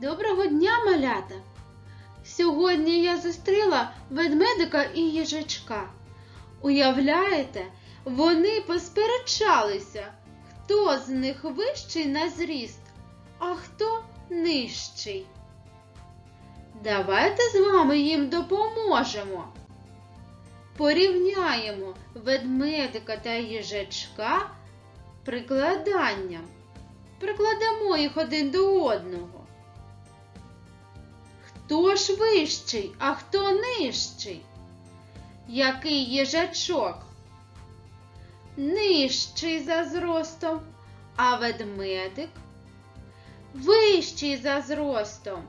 Доброго дня, малята! Сьогодні я зустріла ведмедика і їжачка. Уявляєте, вони посперечалися, хто з них вищий на зріст, а хто нижчий. Давайте з вами їм допоможемо. Порівняємо ведмедика та їжачка прикладанням. Прикладемо їх один до одного. Хто ж вищий, а хто нижчий? Який їжачок? Нижчий за зростом, а ведмедик вищий за зростом.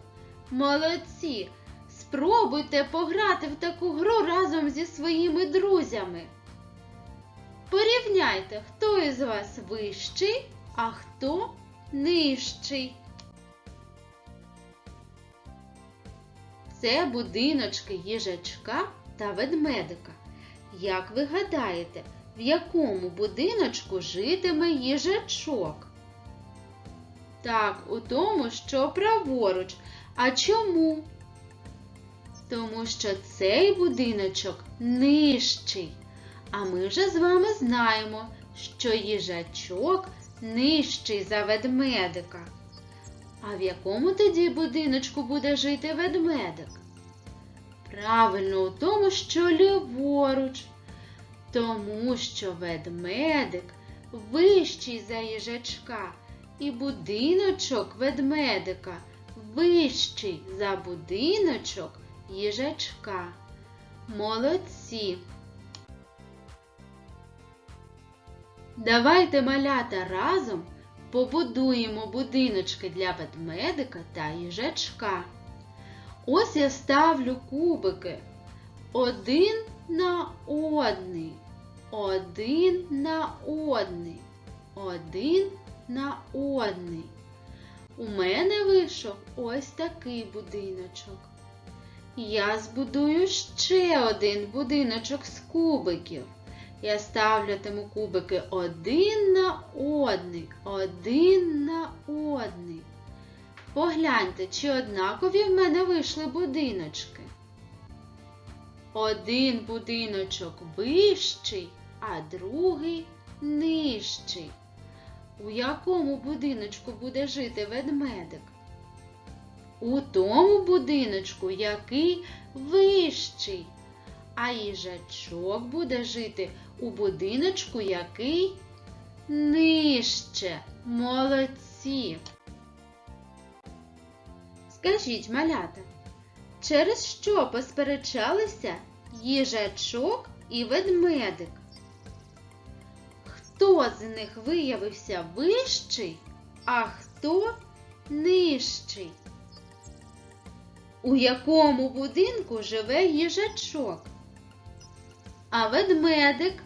Молодці! Спробуйте пограти в таку гру разом зі своїми друзями. Порівняйте, хто із вас вищий, а хто нижчий. Це будиночки їжачка та ведмедика. Як ви гадаєте, в якому будиночку житиме їжачок? Так, у тому, що праворуч. А чому? Тому що цей будиночок нижчий. А ми вже з вами знаємо, що їжачок нижчий за ведмедика. А в якому тоді будиночку буде жити ведмедик? Правильно, у тому, що ліворуч. Тому що ведмедик вищий за їжачка, і будиночок ведмедика вищий за будиночок їжачка. Молодці! Давайте малята разом побудуємо будиночки для ведмедика та їжачка. Ось я ставлю кубики один на одний, один на одний, один на одний. У мене вийшов ось такий будиночок. Я збудую ще один будиночок з кубиків. Я ставлятиму кубики один на одний, один на одний. Погляньте, чи однакові в мене вийшли будиночки. Один будиночок вищий, а другий нижчий. У якому будиночку буде жити ведмедик? У тому будиночку, який вищий, а їжачок буде жити у будиночку, який нижче. Молодці. Скажіть, малята, через що посперечалися їжачок і ведмедик? Хто з них виявився вищий, а хто нижчий? У якому будинку живе їжачок? А ведмедик